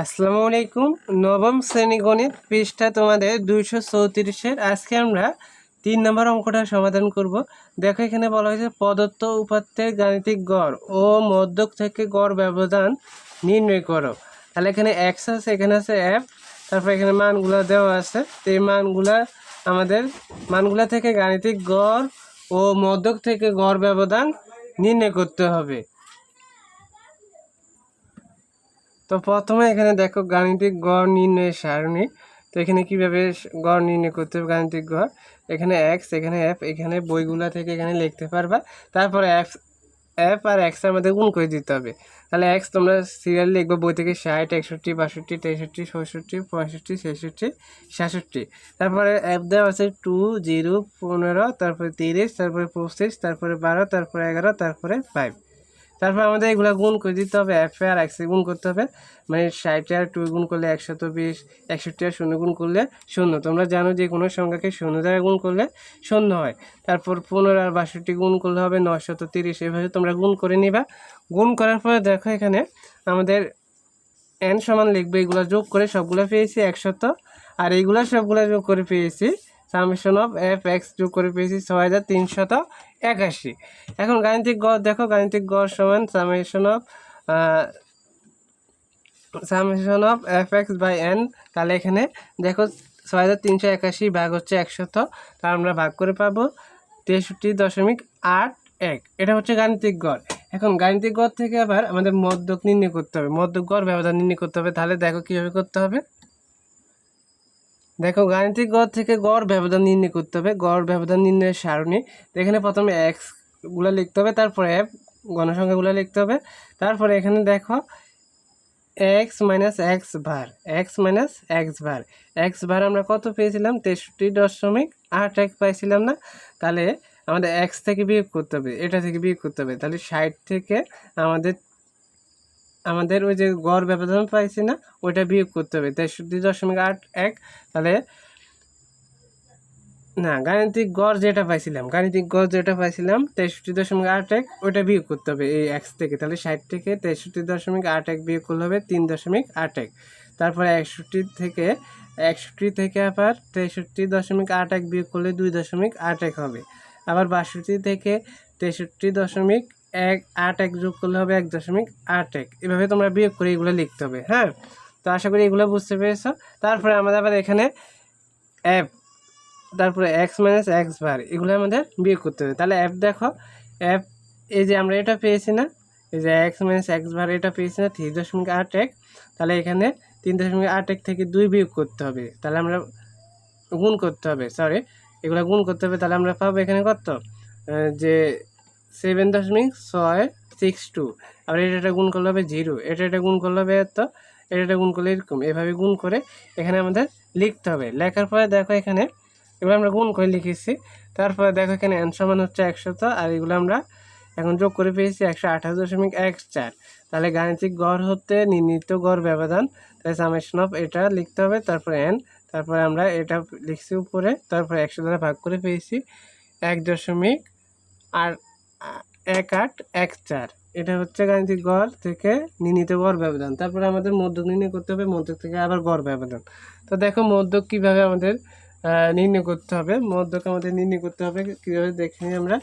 আসসালামু আলাইকুম। নবম শ্রেণি গণিত পৃষ্ঠা তোমাদের দুইশো চৌত্রিশের। আজকে আমরা তিন নম্বর অঙ্কটা সমাধান করব। দেখো, এখানে বলা হয়েছে প্রদত্ত উপাত্তের গাণিতিক গড় ও মধ্যক থেকে গড় ব্যবধান নির্ণয় করো। তাহলে এখানে এক্স আছে, এখানে আছে এফ তারপর এখানে মানগুলো দেওয়া আছে। তো এই মানগুলা আমাদের, মানগুলা থেকে গাণিতিক গড় ও মধ্যক থেকে গড় ব্যবধান নির্ণয় করতে হবে। তো প্রথমে এখানে দেখো গাণিতিক গড় নির্ণয়ের সারণী। তো এখানে কীভাবে গড় নির্ণয় করতে হবে গাণিতিক গড়? এখানে এক্স এখানে এফ এখানে বইগুলা থেকে এখানে লিখতে পারবা। তারপরে এফ এফ আর এক্সের মধ্যে গুণ করে দিতে হবে। তাহলে এক্স তোমরা সিরিয়াল লিখবে বই থেকে ষাট, একষট্টি, বাষট্টি, তেষট্টি, চৌষট্টি, পঁয়ষট্টি, ছেষট্টি, সাতষট্টি। তারপরে এফ দেওয়া আছে টু জিরো পনেরো, তারপরে তিরিশ, তারপরে পঁচিশ, তারপরে বারো, তারপরে এগারো, তারপরে ফাইভ তারপর আমাদের এগুলো গুণ করে দিতে হবে এফ আর এক্সে গুণ করতে হবে। মানে ষাট আর টু গুণ করলে একশত বিশ, একষট্টি আর শূন্য গুণ করলে শূন্য। তোমরা জানো যে কোনো সংখ্যাকে শূন্য দ্বারা গুণ করলে শূন্য হয়। তারপর পনেরো আর বাষট্টি গুণ করলে হবে নশত তিরিশ। এভাবে তোমরা গুণ করে নিবা। গুণ করার পরে দেখো এখানে আমাদের এন সমান লিখবে, এগুলো যোগ করে সবগুলো পেয়েছি একশত। আর এইগুলো সবগুলো যোগ করে পেয়েছি সামেশন অফ এফ এক্স যোগ করে পেয়েছি ছয় হাজার তিনশত একাশি। এখন গাণিতিক গড়, দেখো গাণিতিক গড় সমান summation of summation of F X by N. তাহলে এখানে দেখো ছয় হাজার তিনশো একাশি ভাগ হচ্ছে একশত তার আমরা ভাগ করে পাবো তেষট্টি দশমিক আট এক। এটা হচ্ছে গাণিতিক গড়। এখন গাণিতিক গড় থেকে আবার আমাদের মদ্যক নির্ণয় করতে হবে মদ্যক গড় ব্যবধান নির্ণয় করতে হবে। তাহলে দেখো কীভাবে করতে হবে। দেখো, গাণিতিক গড় থেকে গড় ব্যবধান নির্ণয় করতে হবে। গড় ব্যবধান নির্ণয়ের সারণী। তো এখানে প্রথমে এক্সগুলো লিখতে হবে, তারপরে এফ গণসংখ্যাগুলো লিখতে হবে। তারপরে এখানে দেখো X minus X bar X minus X bar X bar আমরা কত পেয়েছিলাম? তেষট্টি দশমিক আট এক পাইছিলাম না? তাহলে আমাদের এক্স থেকে বিয়োগ করতে হবে, এটা থেকে বিয়োগ করতে হবে। তাহলে ষাট থেকে আমাদের আমাদের ওই যে গড় ব্যবধান পাইছি না, ওইটা বিয়োগ করতে হবে। তেষট্টি দশমিক আট এক, তাহলে না, গাণিতিক গড় যেটা পাইছিলাম, গাণিতিক গড় যেটা পাইছিলাম, তেষট্টি দশমিক আট এক, ওইটা বিয়োগ করতে হবে এই এক্স থেকে। তাহলে ষাট থেকে তেষট্টি দশমিক আট এক বিয়োগ করলে হবে তিন দশমিক আট এক। তারপরে একষট্টি থেকে একষট্টি থেকে আবার তেষট্টি দশমিক আট এক বিয়োগ করলে দুই দশমিক আট এক হবে। আবার বাষট্টি থেকে তেষট্টি দশমিক এক, আট, এক যোগ করলে হবে এক দশমিক আট এক। এভাবে তোমরা বিয়োগ করে এগুলো লিখতে হবে হ্যাঁ? তো আশা করি এগুলো বুঝতে পেরেছ। তারপরে আমাদের আবার এখানে অ্যাপ তারপরে এক্স মাইনাস এক্স বার এগুলো আমাদের বিয়োগ করতে হবে। তাহলে অ্যাপ দেখো অ্যাপ এই যে আমরা এটা পেয়েছি না, এই যে এক্স মাইনাস এক্স বার এটা পেয়েছি না থ্রি দশমিক আট এক, তাহলে এখানে তিন দশমিক আট এক থেকে দুই বিয়োগ করতে হবে। তাহলে আমরা গুণ করতে হবে সরি এগুলো গুণ করতে হবে, তাহলে আমরা পাবো এখানে কত? যে সেভেন দশমিক ছয় সিক্স টু আবার এটা গুণ করলে হবে জিরো এটা এটা গুণ করলে হবে এত। এটা এটা গুণ করলে এরকম। এভাবে গুণ করে এখানে আমাদের লিখতে হবে। লেখার পরে দেখো এখানে এগুলো আমরা গুণ করে লিখেছি। তারপরে দেখো এখানে এন সমান হচ্ছে একশত। আর এগুলো আমরা এখন যোগ করে পেয়েছি একশো আঠাশ দশমিক এক চার। তাহলে গাণিতিক গড় হতে নির্ণীত গড় ব্যবধান। তাই সামেশন অফ এটা লিখতে হবে, তারপরে এন তারপরে আমরা এটা লিখছি উপরে। তারপরে একশো দ্বারা ভাগ করে পেয়েছি এক দশমিক আর আ- এক আট, এক চার। এটা হচ্ছে গাণিতিক গড় থেকে নির্ণীত গড় ব্যবধান। তারপরে আমাদের মধ্যক নির্ণয় করতে হবে, মধ্যক থেকে আবার গড় ব্যবধান। তো দেখো মধ্যক কীভাবে আমাদের নির্ণয় করতে হবে। মধ্যক আমাদের নির্ণয় করতে হবে কীভাবে দেখে আমরা।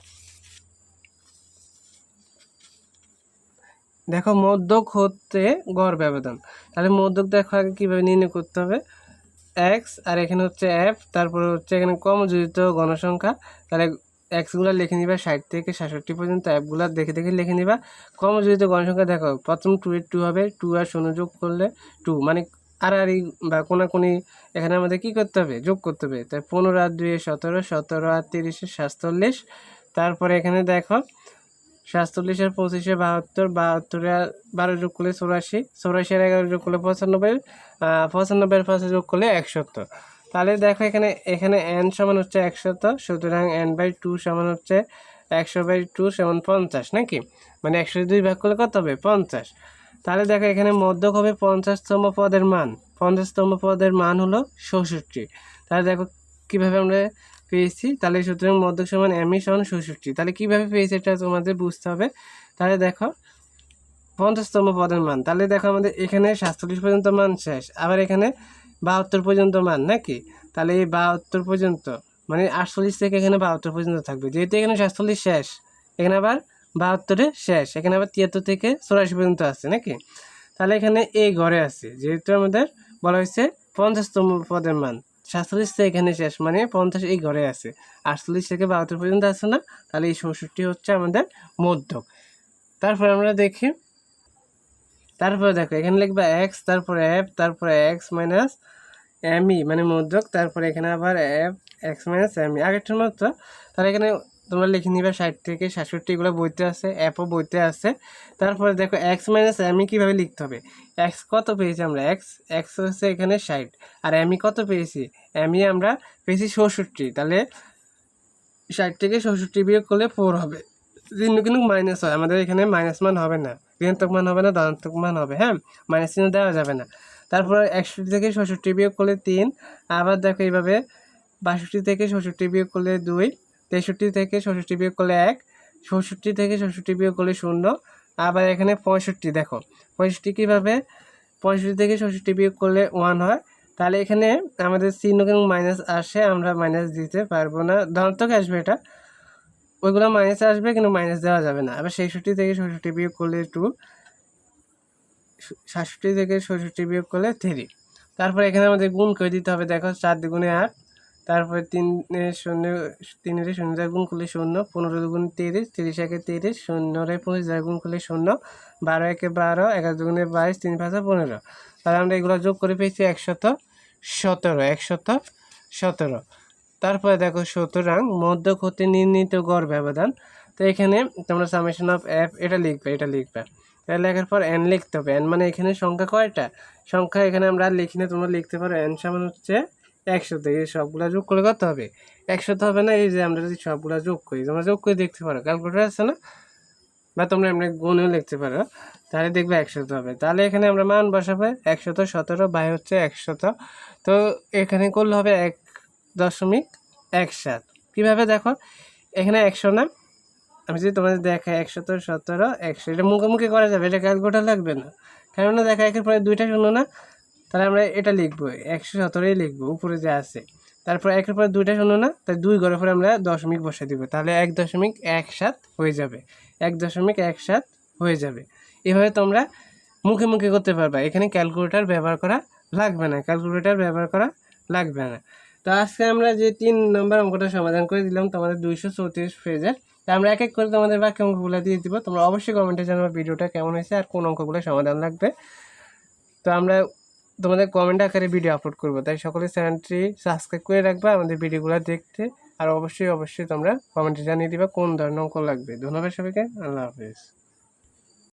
দেখো মধ্যক হতে গড় ব্যবধান। তাহলে মধ্যক দেখো আগে কীভাবে নির্ণয় করতে হবে। এক্স, আর এখানে হচ্ছে এফ, তারপরে হচ্ছে এখানে কম জড়িত গণসংখ্যা তাহলে এক্সগুলো লিখে নিবা, ষাট থেকে সাতষট্টি পর্যন্ত অ্যাপগুলো দেখে দেখে লিখে নিবা। কম জড়িত গণসংখ্যা দেখো, প্রথম টু এর টু হবে টু আর শূন্য যোগ করলে টু মানে আর বা কোনাকুনি, এখানে আমাদের কি করতে হবে? যোগ করতে হবে। তাই পনেরো আর দুই সতেরো সতেরো আর তিরিশে সাতচল্লিশ। তারপরে এখানে দেখো, সাতচল্লিশ আর পঁচিশে বাহাত্তর, বাহাত্তরে বারো যোগ করলে চৌরাশি চৌরাশি আর এগারো যোগ করলে পঁচানব্বই পঁচানব্বই আর পাঁচে যোগ করলে একশত তাহলে দেখো এখানে এখানে এন সমান হচ্ছে একশত, সুতরাং এন বাই টু সমান হচ্ছে একশো বাই টু সমান পঞ্চাশ, নাকি? মানে একশো দুই ভাগ করলে কত হবে? পঞ্চাশ। তাহলে দেখো এখানে মধ্যক হবে পঞ্চাশতম পদের মান। পঞ্চাশতম পদের মান হলো ষষট্টি। তাহলে দেখো কীভাবে আমরা পেয়েছি? তাহলে সুতরাং মধ্যক সমান এমই সমান ষষট্টি। তাহলে কীভাবে পেয়েছি এটা তোমাদের বুঝতে হবে। তাহলে দেখো পঞ্চাশতম পদের মান। তাহলে দেখো আমাদের এখানে সাতচল্লিশ পর্যন্ত মান শেষ। আবার এখানে বাহাত্তর পর্যন্ত মান, নাকি? তাহলে এই বাহাত্তর পর্যন্ত মানে আটচল্লিশ থেকে এখানে বাহাত্তর পর্যন্ত থাকবে। যেহেতু এখানে সাতচল্লিশ শেষ, এখানে আবার বাহাত্তরে শেষ, এখানে আবার তিয়াত্তর থেকে চৌরাশি পর্যন্ত আছে, নাকি? তাহলে এখানে এই ঘরে আছে, যেহেতু আমাদের বলা হয়েছে পঞ্চাশতম পদের মান, সাতচল্লিশ থেকে এখানে শেষ মানে পঞ্চাশ এই ঘরে আছে। আটচল্লিশ থেকে বাহাত্তর পর্যন্ত আছে না? তাহলে এই চৌষট্টি হচ্ছে আমাদের মধ্যক। তারপর আমরা দেখি, তারপরে দেখো, এখানে লিখবা এক্স তারপরে এফ তারপরে এক্স মাইনাস এমই মানে মধ্যক তারপরে এখানে আবার এফ এক্স মাইনাস এমই আগেরটার মতো, তাহলে এখানে তোমরা লিখে নিবা ষাট থেকে সাতষট্টি, এগুলো বইতে আছে অ্যাপও বইতে আছে। তারপরে দেখো এক্স মাইনাস এমই কীভাবে লিখতে হবে? এক্স কত পেয়েছি আমরা? এক্স এক্স হচ্ছে এখানে ষাট, আর এমই কত পেয়েছি? এমই আমরা পেয়েছি চৌষট্টি, তাহলে ষাট থেকে চৌষট্টি বিয়োগ করলে ফোর হবে। চিহ্ন কিন্তু মাইনাস হয়, আমাদের এখানে মাইনাস মান হবে না, ঋণাত্মক মান হবে না, ধনাত্মক মান হবে হ্যাঁ? মাইনাস চিহ্ন দেওয়া যাবে না। তারপর একষট্টি থেকে ছষট্টি বিয়োগ করলে তিন, আবার দেখো এইভাবে বাষট্টি থেকে ছষট্টি বিয়োগ করলে দুই, তেষট্টি থেকে ছষট্টি বিয়োগ করলে এক, চৌষট্টি থেকে ছষট্টি বিয়োগ করলে শূন্য, আবার এখানে পঁয়ষট্টি দেখো, পঁয়ষট্টি কীভাবে? পঁয়ষট্টি থেকে ছষট্টি বিয়োগ করলে ওয়ান হয়, তাহলে এখানে আমাদের চিহ্ন কিন্তু মাইনাস আসে, আমরা মাইনাস দিতে পারব না, ধনাত্মক আসবে এটা, ওইগুলো মাইনাস আসবে কিন্তু মাইনাস দেওয়া যাবে না, আবার ছেষট্টি থেকে ষষট্টি বিয়োগ করলে টু সাতষট্টি থেকে ষষট্টি বিয়োগ করলে থ্রি তারপর এখানে আমাদের গুণ করে দিতে হবে, দেখো চার দুগুণে আট, তারপরে তিন শূন্য, তিনের শূন্য দ্বারা গুণ করলে শূন্য, পনেরো দুগুণ তিরিশ তিরিশ একে তিরিশ, শূন্যরে পঁচিশ দ্বারা গুণ করলে শূন্য, বারো একে বারো, এগারো দুগুণে বাইশ, তিন পাঁচে পনেরো। তাহলে আমরা এগুলো যোগ করে পেয়েছি একশত সতেরো একশত সতেরো। তারপরে দেখো সুতরাং মধ্য ক্ষতি নির্ণীত গড় ব্যবধান। তো এখানে তোমরা সামেশন অফ অ্যাপ এটা লিখবে এটা লিখবে। লেখার পর এন লিখতে হবে। এন মানে এখানে সংখ্যা কয়টা? সংখ্যা এখানে আমরা লিখি না তোমরা লিখতে পারো এন সমান হচ্ছে একশো। থেকে সবগুলা যোগ করে কত হবে? একশো তো হবে না, এই যে আমরা যদি সবগুলা যোগ করি, তোমরা যোগ করে দেখতে পারো, ক্যালকুলেটার আছে না? বা তোমরা এমনি গুণেও লিখতে পারো, তাহলে দেখবে একশত হবে। তাহলে এখানে আমরা মান বসাবে একশত সতেরো, বাই হচ্ছে একশত তো এখানে করলে হবে এক দশমিক এক সাত। কীভাবে দেখো? এখানে একশো না আমি যদি তোমাদের দেখাই একশত, সতেরো, একশো, এটা মুখোমুখি করা যাবে, এটা ক্যালকুলেটার লাগবে না। কেননা দেখা, একের পরে দুইটা শূন্য না? তাহলে আমরা এটা লিখব, একশো, সতেরোই লিখব, উপরে যে আছে। তারপর একের পরে দুইটা শূন্য না? তাই দুই ঘরের পরে আমরা দশমিক বসে দিব, তাহলে এক দশমিক এক সাত হয়ে যাবে। এক দশমিক এক সাত হয়ে যাবে। এভাবে তোমরা মুখে মুখে করতে পারবা। এখানে ক্যালকুলেটার ব্যবহার করা লাগবে না, ক্যালকুলেটার ব্যবহার করা লাগবে না। তো আজকে আমরা যে তিন নম্বর অঙ্কটা সমাধান করে দিলাম, তোমাদের দুইশো চৌত্রিশ পেজের তা আমরা এক এক করে তোমাদের বাকি অঙ্কগুলো দিয়ে দিব। তোমরা অবশ্যই কমেন্টে জানাব ভিডিওটা কেমন হয়েছে আর কোন অঙ্কগুলো সমাধান লাগবে। তো আমরা তোমাদের কমেন্ট আকারে ভিডিও আপলোড করব। তাই সকলে চ্যানেলটি সাবস্ক্রাইব করে রাখবে, আমাদের ভিডিওগুলো দেখতে। আর অবশ্যই অবশ্যই তোমরা কমেন্টে জানিয়ে দিবা কোন ধরনের অঙ্ক লাগবে। ধন্যবাদ সবাইকে। আল্লাহ হাফিজ।